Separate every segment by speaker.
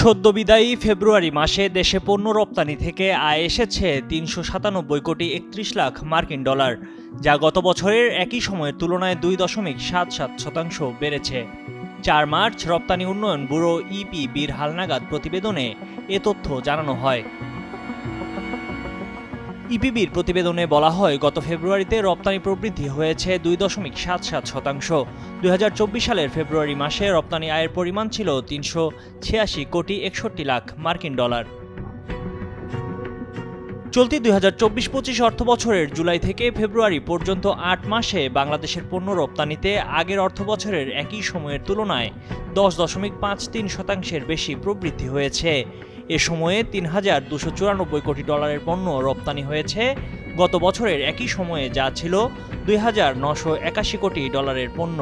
Speaker 1: সদ্য বিদায়ী ফেব্রুয়ারি মাসে দেশে পণ্য রপ্তানি থেকে আয় এসেছে তিনশো সাতানব্বই কোটি একত্রিশ লাখ মার্কিন ডলার, যা গত বছরের একই সময়ের তুলনায় দুই দশমিক সাত সাত শতাংশ বেড়েছে। চার মার্চ রপ্তানি উন্নয়ন ব্যুরো ইপিবির হালনাগাদ প্রতিবেদনে এ তথ্য জানানো হয়। ইপিবির প্রতিবেদনে বলা হয়, গত ফেব্রুয়ারিতে রপ্তানি প্রবৃদ্ধি হয়েছে দুই দশমিক সাত সাত শতাংশ। দুই হাজার চব্বিশ সালের ফেব্রুয়ারি মাসে রপ্তানি আয়ের পরিমাণ ছিল তিনশো ছিয়াশি কোটি একষট্টি লাখ মার্কিন ডলার। চলতি দুই হাজার চব্বিশ পঁচিশ অর্থ বছরের জুলাই থেকে ফেব্রুয়ারি পর্যন্ত আট মাসে বাংলাদেশের পণ্য রপ্তানিতে আগের অর্থ বছরের একই সময়ের তুলনায় দশ দশমিক পাঁচ তিন শতাংশের বেশি প্রবৃদ্ধি হয়েছে। এ সময়ে তিন হাজার দুশো চুরানব্বই কোটি ডলারের পণ্য রপ্তানি হয়েছে। গত বছরের একই সময়ে যা ছিল দুই হাজার নশো একাশি কোটি ডলারের পণ্য।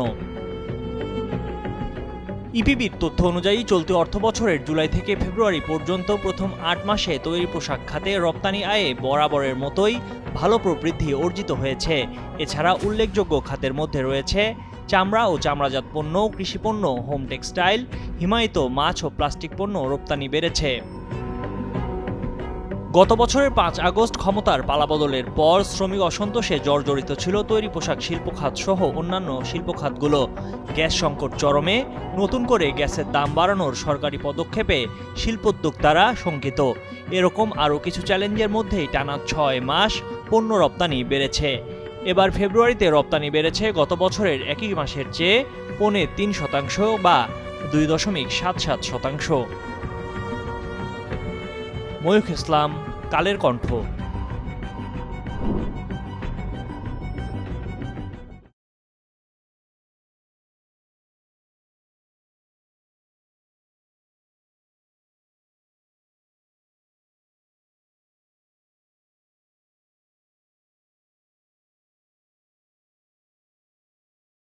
Speaker 1: ইপিবির তথ্য অনুযায়ী চলতি অর্থ বছরের জুলাই থেকে ফেব্রুয়ারি পর্যন্ত প্রথম আট মাসে তৈরি পোশাক খাতে রপ্তানি আয়ে বরাবরের মতোই ভালো প্রবৃদ্ধি অর্জিত হয়েছে। এছাড়া উল্লেখযোগ্য খাতের মধ্যে রয়েছে চামড়া ও চামড়াজাত পণ্য কৃষিপণ্য হোম টেক্সটাইল, হিমায়িত মাছ ও প্লাস্টিক পণ্য রপ্তানি বেড়েছে। গত বছরের পাঁচ আগস্ট ক্ষমতার পালাবদলের পর শ্রমিক অসন্তোষে জর্জরিত ছিল তৈরি পোশাক শিল্প খাত সহ অন্যান্য শিল্প খাতগুলো গ্যাস সংকট চরমে নতুন করে গ্যাসের দাম বাড়ানোর সরকারি পদক্ষেপে শিল্পোদ্যোক্তারা শঙ্কিত। এরকম আরও কিছু চ্যালেঞ্জের মধ্যেই টানা ছয় মাস পণ্য রপ্তানি বেড়েছে। এবার ফেব্রুয়ারিতে রপ্তানি বেড়েছে গত বছরের একই মাসের চেয়ে পৌনে তিন শতাংশ বা দুই দশমিক সাত সাত শতাংশ। ময়ূখ ইসলাম কালের কণ্ঠ।